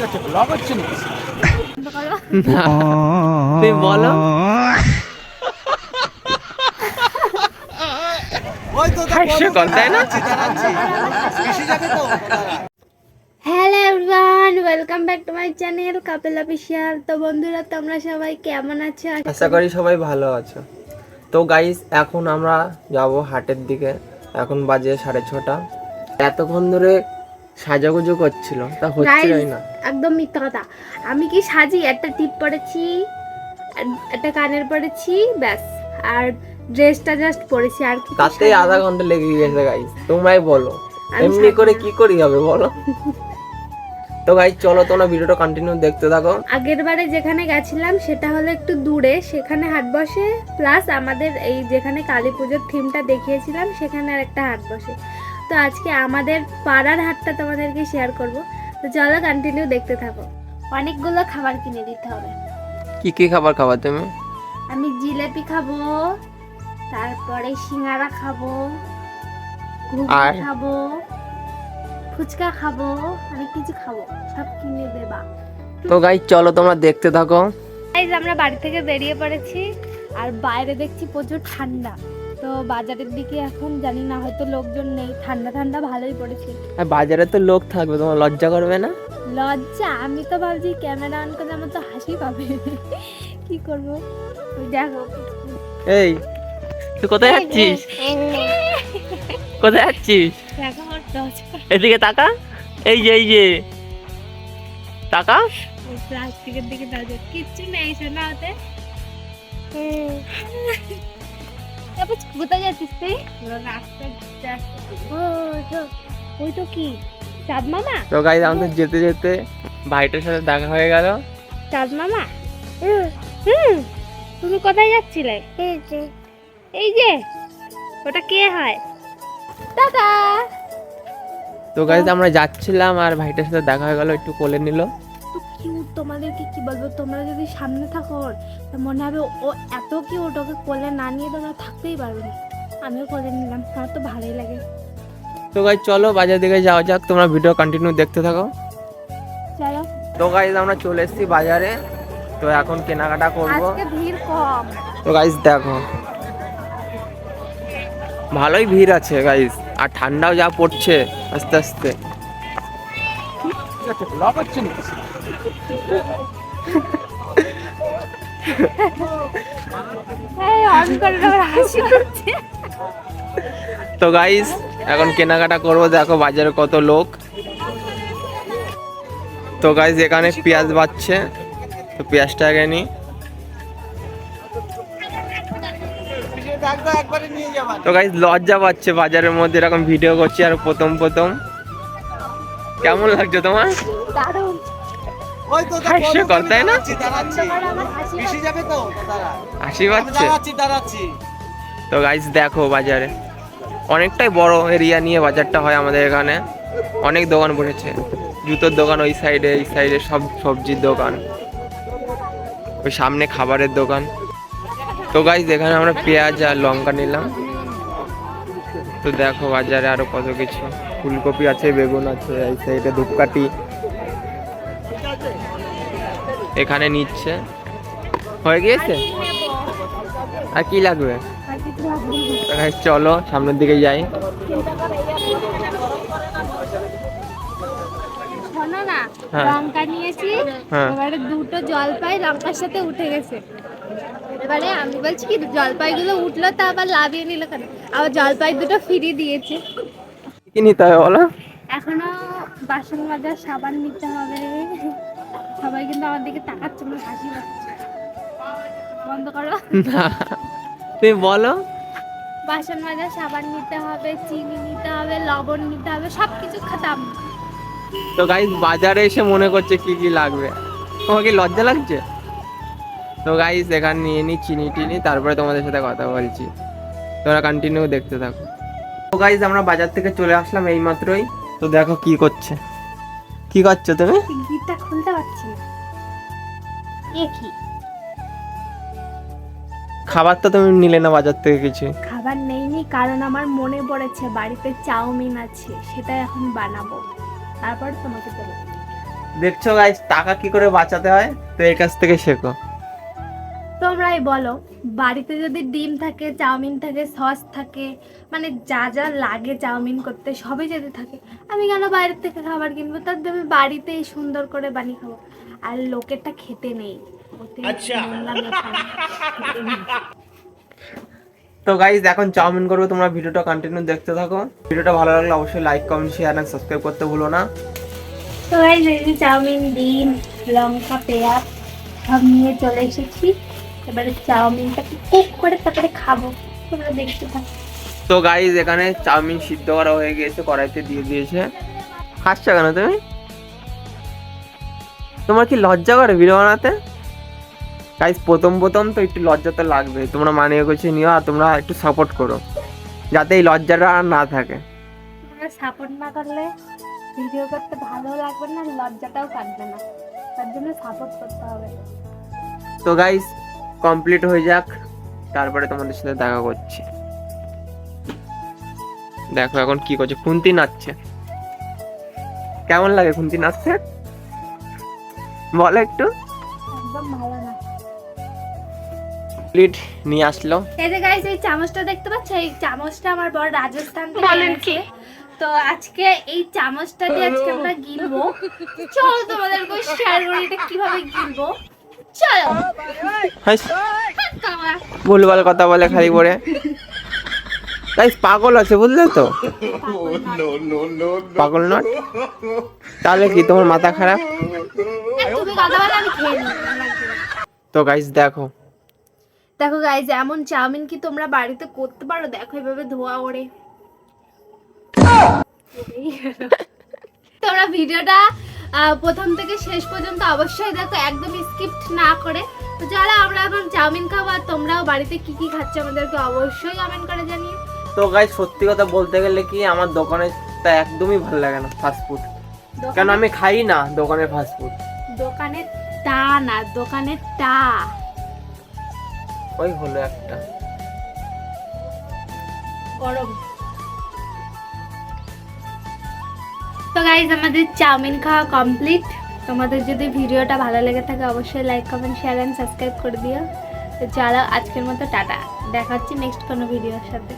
তুমি বলো। Hello everyone welcome back to my channel couple official তো। বন্ধুরা তোমরা সবাই কেমন আছো? আশা আশা করি সবাই ভালো আছো। তো গাইস এখন আমরা যাব হাটের দিকে। এখন বাজে সাড়ে ছটা। এতক্ষণ ধরে সাজাগুজু করছিল তা হচ্ছিলই না। একদম মিথ্যা কথা। আমি কি সাজি? একটা টিপ পরেছি একটা কানের পরেছি ব্যাস। আর ড্রেসটা জাস্ট পরেছি আর কি তাতেই আধা ঘণ্টা লেগে গেছে গাইস তোমরাই বলো। এমনি করে কি করি হবে বলো? তো গাইস চলো তোমরা ভিডিওটা কন্টিনিউ দেখতে থাকো। আগের বারে যেখানে গেছিলাম সেটা হলো একটু দূরে। সেখানে হাট বসে প্লাস আমাদের এই যেখানে কালী পুজোর থিমটা দেখিয়েছিলাম সেখানে আর একটা হাট বসে। তো আজকে আমাদের পাড়ার হাটটা তোমাদেরকে শেয়ার করব। তো চলো কন্টিনিউ দেখতে থাকো। অনেকগুলো খাবার কিনে দিতে হবে। কি কি খাবার খাবা তুমি? আমি জিলেপি খাব তারপরে সিঙ্গারা খাব ঘুগনি আর? খাব ফুচকা খাব অনেক কিছু খাব সব কিনে দেবা। তো গাইস চলো তোমরা দেখতে থাকো। গাইজ আমরা বাড়ি থেকে বেরিয়ে পড়েছি আর বাইরে দেখছি প্রচুর ঠান্ডা। তো বাজারের দিকে এখন জানি না হয়তো লোকজন নেই। ঠান্ডা ঠান্ডা ভালোই পড়েছে। আর বাজারে তো লোক থাকবে তোমার লজ্জা করবে না? লজ্জা? আমি তো ভাবছি ক্যামেরা অন করে আমার তো হাসি পাবে। কি করব? দেখো। এই তুই কোথায় যাচ্ছিস? কোথায় যাচ্ছিস? এদিকে তাকা। এই যে এই যে। তাকা। প্লাস্টিকের দিকে নজর কিচ্ছু নেই শোনা ওতে তারপর কোথায় যাচ্ছিস তুই? ওই তো কি? চাঁদ মামা? তো গাইজ আমাদের যেতে যেতে ভাইটার সাথে দেখা হয়ে গেল। চাঁদ মামা? হুম তুমি কোথায় যাচ্ছিলে? এই যে। ওটা কে হয়? দাদা! তো গাইজ আমরা যাচ্ছিলাম আর ভাইটার সাথে দেখা হয়ে গেল একটু কোলে নিল। তোমাদেরকে কি বলব? তোমরা যদি সামনে থাকো ওর, মনে হবে ও এত কি ওটাকে কোলে না নিয়ে তোমরা থাকতেই পারবে না। আমিও কোলে নিলাম আমার তো ভালোই লাগে। তো গাই চলো বাজার দিকে যাওয়া যাক তোমরা ভিডিও কন্টিনিউ দেখতে থাকো। চলো। তো গাইজ আমরা চলে এসেছি বাজারে। তো এখন কেনাকাটা করব। আজকে ভিড় কম। তো গাইজ দেখো। ভালোই ভিড় আছে গাইজ আর ঠান্ডাও যা পড়ছে আস্তে আস্তে। তো গাইস এখন কেনাকাটা করব দেখো বাজারে কত লোক। তো গাইস এখানে পেঁয়াজ বাচ্ছে তো পেঁয়াজটা আগে নি। একবারে নিয়ে যাবা তো গাইস লজ্জা পাচ্ছে বাজারের মধ্যে এরকম ভিডিও করছি আর প্রথম প্রথম। কেমন লাগছে তোমার? দারুণ। ওই তো হাস্যকর, তাই না? পিসি যাবে তো হাসি পাচ্ছে? দাঁড়াচ্ছি দাঁড়াচ্ছি। তো গাইস দেখো বাজারে। অনেকটাই বড় এরিয়া নিয়ে বাজারটা হয় আমাদের এখানে। অনেক দোকান বসেছে। জুতোর দোকান ওই সাইডে এই সাইডে সব সবজির দোকান। ওই সামনে খাবারের দোকান। তো গাইস এখানে আমরা পেঁয়াজ আর লঙ্কা নিলাম। তো দেখো বাজারে আরও কত কিছু। ফুলকপি আছে বেগুন আছে এই সাইডে ধূপকাঠি। এখানে নিচ্ছে। হয়ে গিয়েছে? আর কি লাগবে? চলো সামনের দিকে যাই। শোনো না হ্যাঁ। লঙ্কা নিয়েছি হ্যাঁ। এবারে দুটো জলপাই লঙ্কার সাথে উঠে গেছে। এবারে আমি বলছি কি জলপাইগুলো উঠল তা আবার লাভিয়ে নিল কেন? আবার জলপাই দুটো ফিরিয়ে দিয়েছে। কি নিতে হবে বলো? এখনও বাসন মাজার সাবান নিতে হবে। সবাই কিন্তু আমার দিকে তাকাচ্ছে আমার হাসি পাচ্ছে। বন্ধ করো। তুমি বলো। বাসন মাজার সাবান নিতে হবে চিনি নিতে হবে লবণ নিতে হবে সব কিছু খাতাম। তো গাইস বাজারে এসে মনে করছে কি কি লাগবে। তোমার কি লজ্জা লাগছে? তো গাইস এখানে নিয়ে নি চিনি টিনি তারপরে তোমাদের সাথে কথা বলছি। তোমরা কন্টিনিউ দেখতে থাকো। তো গাইস আমরা বাজার থেকে চলে আসলাম এই মাত্রই তো দেখো কি করছে। কি করছ তুমি? গিটটা খুলতে পারছি না। এ কি? খাবার তো তুমি নিলে না বাজার থেকে কিছু? খাবার নেইনি কারণ আমার মনে পড়েছে বাড়িতে চাউমিন আছে সেটা এখন বানাবো। তারপর তোমাকে দেবো দেখছ গাইস টাকা কি করে বাঁচাতে হয়? তো এর কাছ থেকে শেখো। তোমরাই বলো বাড়িতে যদি ডিম থাকে চাউমিন থাকে সস থাকে মানে যা যা লাগে চাউমিন করতে সবই যদি থাকে আমি কেন বাইরের থেকে খাবার কিনবো? তার আমি বাড়িতেই সুন্দর করে বানিয়ে খাব। আর লোকেরটা খেতে নেই। আচ্ছা। তো গাইজ এখন চাউমিন করব তোমরা ভিডিওটা কন্টিনিউ দেখতে থাকো। ভিডিওটা ভালো লাগলে অবশ্যই like comment share and subscribe করতে ভুলো না। তো গাইজ এই যে চাউমিন ডিম লঙ্কা পেঁয়াজ সব নিয়ে চলে এসেছি। এবারে চাউমিনটাকে কুক করে তারপরে খাব। তোমরা দেখতে থাকো। তো গাইজ এখানে চাউমিন সিদ্ধ করা হয়ে গিয়েছে কড়াইতে দিয়ে দিয়েছে। হাসছো কেন তুমি? তোমার কি লজ্জা করে ভিডিও বানাতে? গাইজ প্রথম প্রথম তো একটু লজ্জা তো লাগবে তোমরা মানিয়ে গুছিয়ে নিও আর তোমরা একটু সাপোর্ট করো। যাতে এই লজ্জাটা আর না থাকে। তোমরা সাপোর্ট না করলে ভিডিও করতে ভালো লাগবে না লজ্জাটাও কাটবে না। তার জন্য সাপোর্ট করতে হবে। তো গাইজ কমপ্লিট হয়ে যাক তারপরে তোমাদের সাথে দেখা করছি। দেখো এখন কি করছে খুন্তি নাচছে। কেমন লাগে খুন্তি নাচছে বলো একটু। একদম প্লেট নিয়ে আসলো। এই যে গাইস এই চামচটা দেখতে পাচ্ছ? এই চামচটা আমার বড় রাজস্থান থেকে এনেছে। তো আজকে এই চামচটা দিয়ে আজকে আমরা গিলবো। চলো তোমাদেরকে শেয়ার করি এটা কীভাবে গিলবো। ভুলভাল কথা বলে খালি পরে গাইস পাগল আছে বুঝলে তো? পাগল নট তাহলে কি তোমার মাথা খারাপ? তো গাইস দেখো। দেখো গাইজ এমন চাউমিন কি তোমরা বাড়িতে করতে পারো? দেখো এভাবে ধোয়া ওড়ে। তোমরা ভিডিওটা প্রথম থেকে শেষ পর্যন্ত অবশ্যই দেখো একদম স্কিপ্ট না করে। তো যারা আমরা এখন চাউমিন খাব আর তোমরাও বাড়িতে কি কি খাচ্ছ আমাদেরকে অবশ্যই কমেন্ট করে জানিয়ে তো গাইস সত্যি কথা বলতে গেলে কি আমার দোকানে তা একদমই ভালো লাগে না ফাস্ট ফুড কেন আমি খাই না দোকানের ফাস্ট ফুড দোকানের টা না দোকানে টা ওই হলো একটা। গরম। তো গাইজ আমাদের চাউমিন খাওয়া কমপ্লিট তোমাদের যদি ভিডিওটা ভালো লেগে থাকে, অবশ্যই like comment share and subscribe করে দিও। তো চলো আজকের মতো, টাটা। দেখা হচ্ছে নেক্সট কোনো ভিডিওর সাথে।